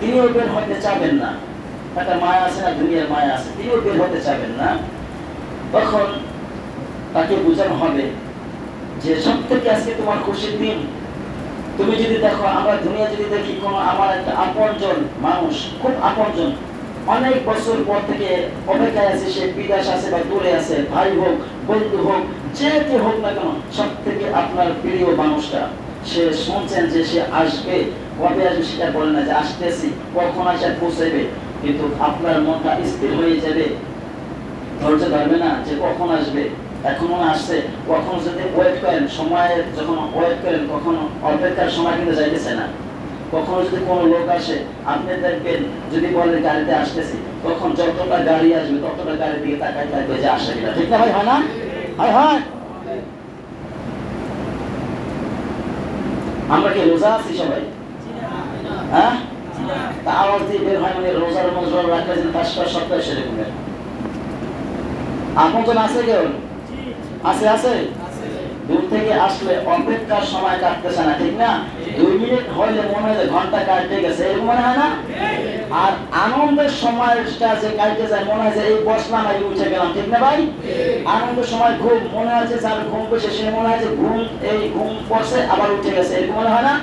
তিনিও বের হতে চাবেন না। একটা মায়া আছে না, দুনিয়ার মায়া আছে তিনিও বের হতে চাবেন না। তখন তাকে বোঝানো হবে যে সব থেকে আজকে তোমার খুশির দিন। তুমি যদি দেখো, আমরা দুনিয়া যদি দেখি, কোনো আমার একটা আপনজন মানুষ, খুব আপনজন, অনেক বছর পর থেকে অপেক্ষায় আছে, সে বিদেশ আছে বা দূরে আছে, ভাই হোক, বন্ধু হোক, যে হোক না কেন সব থেকে আপনার প্রিয় মানুষটা। সে শুনছেন যে সে আসবে, কবে আসবে সেটা বলে না যে আসতেছি, কখন আসে পৌঁছাবে কিন্তু আপনার মনটা স্থির হয়ে যাবে। ধৈর্য ধরবে না যে কখন আসবে, এখন আসছে। কখন যদি ওয়েট করেন সময় যখন ওয়েট করেন, কখনো অপেক্ষার সময় কিন্তু যাইতেছে না। কখনো যদি কোনো লোক আসে, আপনি দেখবেন যদি বলেন গাড়িতে আসতেছি, তখন যতটা গাড়ি আসবে, ততটা গাড়ির দিকে তাকাই থাকবে যে আসে কিনা। ঠিক না ভাই? হয় না? হয় হয়। আমরা কি রোজা আছি সবাই? হ্যাঁ? মানে সপ্তাহ আছে কেউ? আছে আছে? থেকে আসলে সময় কাটতেছে না, ঠিক না? দুই মিনিট মনে হয় ঘণ্টা কাটতে গেছে, এরকম মনে হয় না? আর আনন্দের সময়টা যে কাটতে যায় মনে হয় যে এই বসলাম এই উঠে গেলাম ঠিক না ভাই? আনন্দের সময় ঘুম মনে হয় যে যার ঘুম পেয়েছে সে মনে হয় যে ঘুম এই ঘুম পড়ছে আবার উঠে গেছে এরকম মনে হয় না?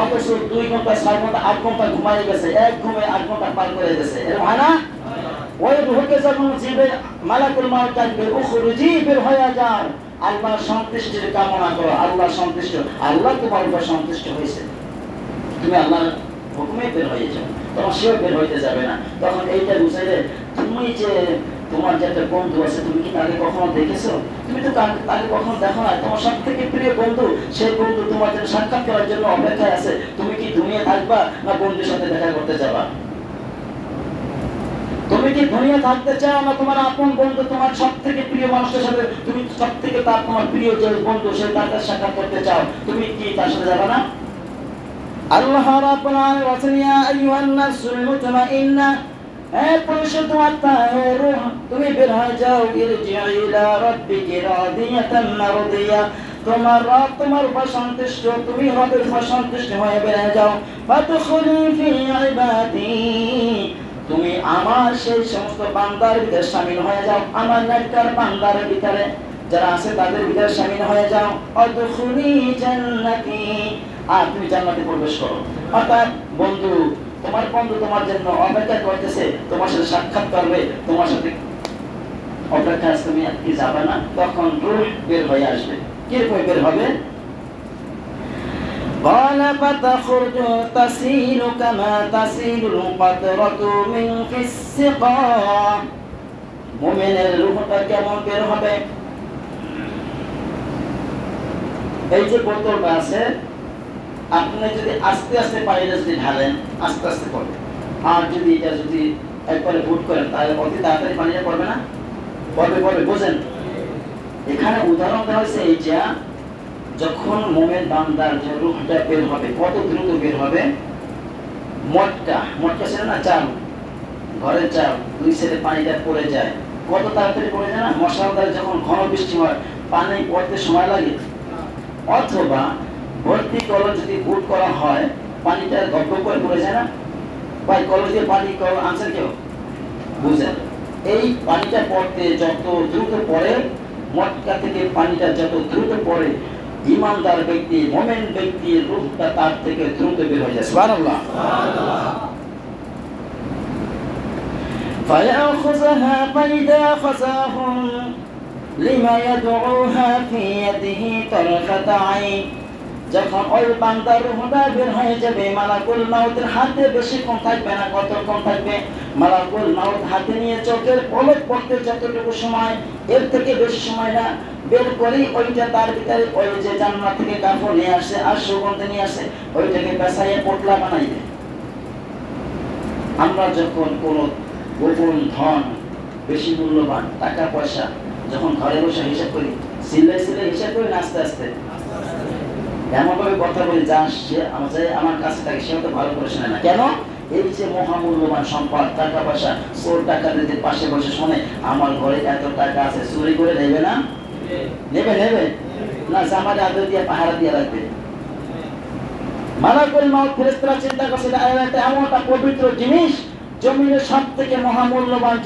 অথচ দুই ঘণ্টা ছয় ঘণ্টা আট ঘণ্টা ঘুমাই গেছে এক ঘুমে আট ঘণ্টা পার করে গেছে এরকম হয় না? ওই রুহকে যখন জিবে মালাকুল মাউত ডাকবে উখরুজি বের হয়ে যাও আল্লাহ সন্তুষ্টির কামনা করো আল্লাহ সন্তুষ্ট আল্লাহ তোমার উপর সন্তুষ্ট হয়েছে। তুমি আল্লাহ হুকুমে বের হয়ে যাও। তখন সেও বের হইতে যাবে না। তখন এইটা বুঝাইলে, তুমি যে তোমার যে একটা বন্ধু আছে, তুমি কি তাকে কখনো দেখেছ? তুমি তো তাকে কখনো দেখো না তোমার সব থেকে প্রিয় বন্ধু, সেই বন্ধু তোমার জন্য সাক্ষাৎ করার জন্য অপেক্ষায় আছে। তুমি কি দুনিয়া থাকবা না বন্ধুর সাথে দেখা করতে যাবা? তুমি কি দুনিয়া থাকতে চাও না তোমার আপন বন্ধু, তোমার সব থেকে প্রিয় মানুষের সাথে? তুমি সব থেকে তার তোমার প্রিয় যে বন্ধু, সে তার সাক্ষাৎ করতে চাও? তুমি কি তার সাথে যাবে না? আল্লাহ রাব্বুল আলামিন ইয়া আইয়ুহান নাসুল মুতমাইন্না হে আত্মা, হে রূহ, তুমি বের হয়ে যাও, ইরজিউ ইলা রাব্বিকি রাদিয়াতান মারদিয়া। তোমার রব তোমার উপর সন্তুষ্ট, তুমি রবের উপর সন্তুষ্ট হয়ে বের যাও। ফাদখুলি ফি ইবাদি, তুমি আমার সেই সমস্ত বান্দার ভিতরে সামিল হয়ে যাও। আমার নেটকার বান্দার ভিতরে যারা আছে, তাদের ভিতরে সামিল হয়ে যাও। অদখুলি জান্নাতি আর তুমি জান্নাতে প্রবেশ করো অর্থাৎ বন্ধু তোমার বন্ধু তোমার জন্য অপেক্ষা করতেছে তোমার সাথে সাক্ষাৎ করবে তোমার সাথে অপেক্ষা আছে তুমি কি যাবে না তখন রুহ বের হয়ে আসবে কিরকম বের হবে قال فتخرج تسيل كما تسيل القطرة من في السقاء মুমিনের রূহটা কেমন বের হবে এই যে বোতলটা আছে আপনি যদি আস্তে আস্তে পানিটা যদি ঢালেন, আস্তে আস্তে পড়বে আর যদি এটা যদি একবারে ভুট করেন, তাহলে অতি তাড়াতাড়ি পানিটা পড়বে না? পড়বে পড়বে, বোঝেন? এখানে উদাহরণ দেওয়া হয়েছে এই যে, যখন মোমেন বান্দার যে রূহটা বের হবে, কত দ্রুত বের হবে? মটকা মটকা ছিল না চাল? ঘরের চাল, দুই সাইডে পানিটা পড়ে যায়। কত তাড়াতাড়ি পড়ে যায় না? মশলাদার যখন ঘন বৃষ্টি হয়, পানি পড়তে সময় লাগে? অথবা ভর্তি কল যদি বুট করা হয় পানিটা গল্প করে পড়ে যায় না বা কলেজ দিয়ে পানি কল আনছেন কেউ বুঝেন এই পানিটা পড়তে যত দ্রুত পড়ে মটকা থেকে পানিটা যত দ্রুত পড়ে ইমানদার ব্যক্তি মোমেন ব্যক্তির রূপটা তার থেকে দ্রুত বের হয়ে যায় সুবহানাল্লাহ فيأخذها فإذا أخذهم لما يدعوها في يده طرفة عين যখন ওই বান্দার রুহটা বের হয়ে যাবে, মালাকুল মাউতের হাতে বেশিক্ষণ থাকবে না কতক্ষণ থাকবে? মালাকুল মাউত হাতে নিয়ে চোখের পলক পড়তে যতটুকু সময়, এর থেকে বেশি সময় না, বের করেই ওইটা তার ভিতরে ওই যে জান্নাত থেকে কাপড় নিয়ে আসে, আর সুগন্ধ নিয়ে আসে, ওইটাকে পেশাইয়ে পোটলা বানাইবে। আমরা যখন কোনো গোপন ধন বেশি মূল্যবান, টাকা পয়সা যখন ঘরে বসে হিসাব করি, সিলাই সিলাই হিসাব করি আস্তে আস্তে? এমনভাবে কথা বলি যা সে আমার কাছে থাকে, সে তো ভালো করে শোনে না। কেন? এই যে মহামূল্যবান সম্পদ, টাকা পয়সা, চোর টাকা দিতে পাশে বসে শোনে, আমার ঘরে এত টাকা আছে, চুরি করে নেবে না? নেবে নেবে? না আদর দিয়ে, পাহারা দিয়ে রাখবে। চিন্তা করছে এমন একটা পবিত্র জিনিস, জমিনের সব থেকে মহামূল্যবান